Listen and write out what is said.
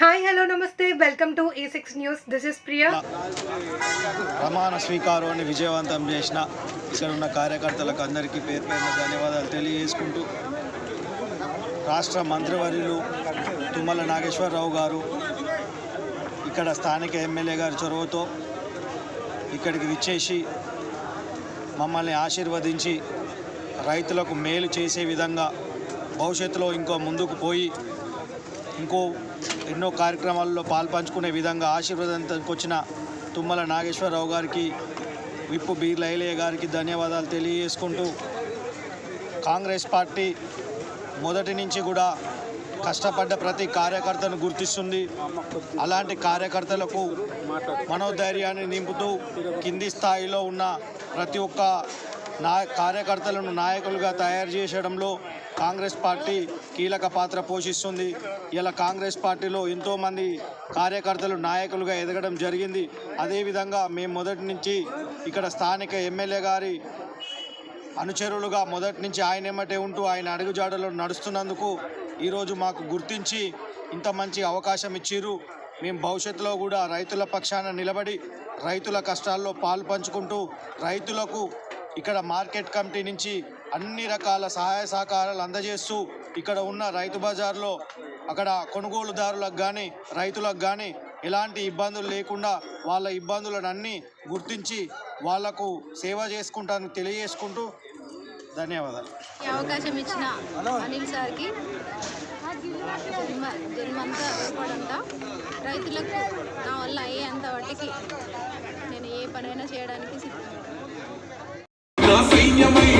Hi hello నమస్తే welcome to A six news this is Priya ప్రమాణ స్వీకారాన్ని విజయవంతం చేసిన ఇక్కడ ఉన్న కార్యకర్తలకు అందరికీ పేరు పేరున ధన్యవాదాలు తెలియజేసుకుంటూ రాష్ట్ర మంత్రివర్యులు తుమ్మల నాగేశ్వరరావు గారు ఇక్కడ స్థానిక ఎమ్మెల్యే గారి చొరవతో ఇక్కడికి విచ్చేసి మమ్మల్ని ఆశీర్వదించి రైతులకు మేలు చేసే విధంగా భవిష్యత్తులో ఇంకో ముందుకు పోయి ఇంకో ఎన్నో కార్యక్రమాల్లో పాల్పంచుకునే విధంగా ఆశీర్వాదంకి వచ్చిన తుమ్మల నాగేశ్వరరావు గారికి విప్పు బి లైలయ్య గారికి ధన్యవాదాలు తెలియజేసుకుంటూ కాంగ్రెస్ పార్టీ మొదటి నుంచి కూడా కష్టపడ్డ ప్రతి కార్యకర్తను గుర్తిస్తుంది. అలాంటి కార్యకర్తలకు మనోధైర్యాన్ని నింపుతూ కింది స్థాయిలో ఉన్న ప్రతి ఒక్క నా కార్యకర్తలను నాయకులుగా తయారు చేసడంలో కాంగ్రెస్ పార్టీ కీలక పాత్ర పోషిస్తుంది. ఇలా కాంగ్రెస్ పార్టీలో ఎంతోమంది కార్యకర్తలు నాయకులుగా ఎదగడం జరిగింది. అదేవిధంగా మేము మొదటి నుంచి ఇక్కడ స్థానిక ఎమ్మెల్యే గారి అనుచరులుగా మొదటి నుంచి ఆయన ఎమ్మటే ఉంటూ ఆయన అడుగుజాడలో నడుస్తున్నందుకు ఈరోజు మాకు గుర్తించి ఇంత మంచి అవకాశం ఇచ్చిర్రు. మేము భవిష్యత్తులో కూడా రైతుల పక్షాన నిలబడి రైతుల కష్టాల్లో పాలు పంచుకుంటూ రైతులకు ఇక్కడ మార్కెట్ కమిటీ నుంచి అన్ని రకాల సహాయ సహకారాలు అందజేస్తూ ఇక్కడ ఉన్న రైతు బజార్లో అక్కడ కొనుగోలుదారులకు కానీ రైతులకు కానీ ఎలాంటి ఇబ్బందులు లేకుండా వాళ్ళ ఇబ్బందులను అన్నీ గుర్తించి వాళ్ళకు సేవ చేసుకుంటాను తెలియజేసుకుంటూ ధన్యవాదాలు. ఈ అవకాశం ఇచ్చిన అనిల్ సార్కి జన్మంతా రైతులకు నా వల్ల అయ్యేంత వాటికి నేను ఏ పనైనా చేయడానికి సిద్ధం.